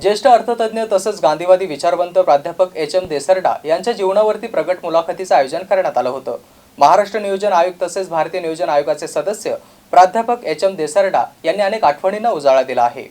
ज्येष्ठ अर्थतज्ञ तसंच गांधीवादी विचारवंत प्राध्यापक एच एम देसरडा यांच्या जीवनावरती प्रगट मुलाखतीचं आयोजन करण्यात आलं होतं. महाराष्ट्र नियोजन आयोग तसेच भारतीय नियोजन आयोगाचे सदस्य प्राध्यापक एच एम देसरडा यांनी अनेक आठवणींना उजाळा दिला आहे.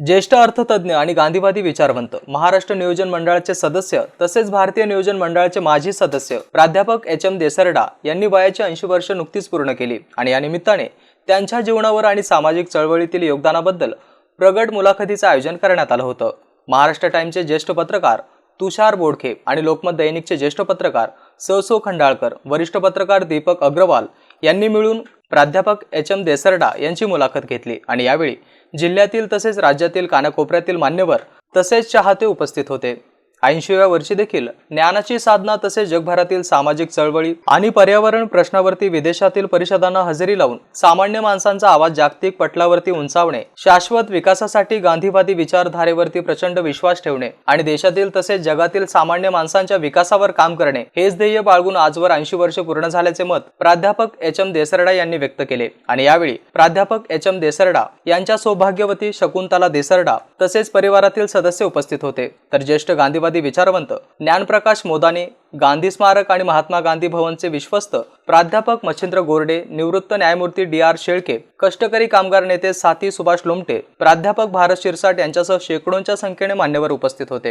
ज्येष्ठ अर्थतज्ञ आणि गांधीवादी विचारवंत महाराष्ट्र नियोजन मंडळाचे सदस्य तसेच भारतीय नियोजन मंडळाचे माजी सदस्य प्राध्यापक एच एम देसरडा यांनी वयाची ऐंशी वर्ष नुकतीच पूर्ण केली आणि या निमित्ताने त्यांच्या जीवनावर आणि सामाजिक चळवळीतील योगदानाबद्दल प्रगट मुलाखतीचं आयोजन करण्यात आलं होतं. महाराष्ट्र टाइमचे ज्येष्ठ पत्रकार तुषार बोडखे आणि लोकमत दैनिकचे ज्येष्ठ पत्रकार स खंडाळकर वरिष्ठ पत्रकार दीपक अग्रवाल यांनी मिळून प्राध्यापक एच एम देसरडा यांची मुलाखत घेतली आणि यावेळी जिल्ह्यातील तसेच राज्यातील कानाकोपऱ्यातील मान्यवर तसेच चाहते उपस्थित होते. ऐंशीव्या वर्षी देखील ज्ञानाची साधना तसेच जगभरातील सामाजिक चळवळी आणि पर्यावरण प्रश्नावरती विदेशातील परिषदांना हजेरी लावून सामान्य माणसांचा आवाज जागतिक पटलावरती उंचावणे शाश्वत विकासासाठी गांधीवादी विचारधारेवरती प्रचंड विश्वास ठेवणे आणि देशातील तसेच जगातील सामान्य माणसांच्या विकासावर काम करणे हेच ध्येय बाळगून आजवर ऐंशी वर्ष पूर्ण झाल्याचे मत प्राध्यापक एच एम देसरडा यांनी व्यक्त केले. आणि यावेळी प्राध्यापक एच एम देसरडा यांच्या सौभाग्यवती शकुंतला देसरडा तसेच परिवारातील सदस्य उपस्थित होते. तर ज्येष्ठ गांधीवादी विचारवंत ज्ञानप्रकाश मोदाने गांधी स्मारक आणि महात्मा गांधी भवनचे विश्वस्त प्राध्यापक मच्छिंद्र गोरडे निवृत्त न्यायमूर्ती डी आर शेळके कष्टकरी कामगार नेते साथी सुभाष लोमटे प्राध्यापक भारत शिरसाट यांच्यासह शेकडोंच्या संख्येने मान्यवर उपस्थित होते.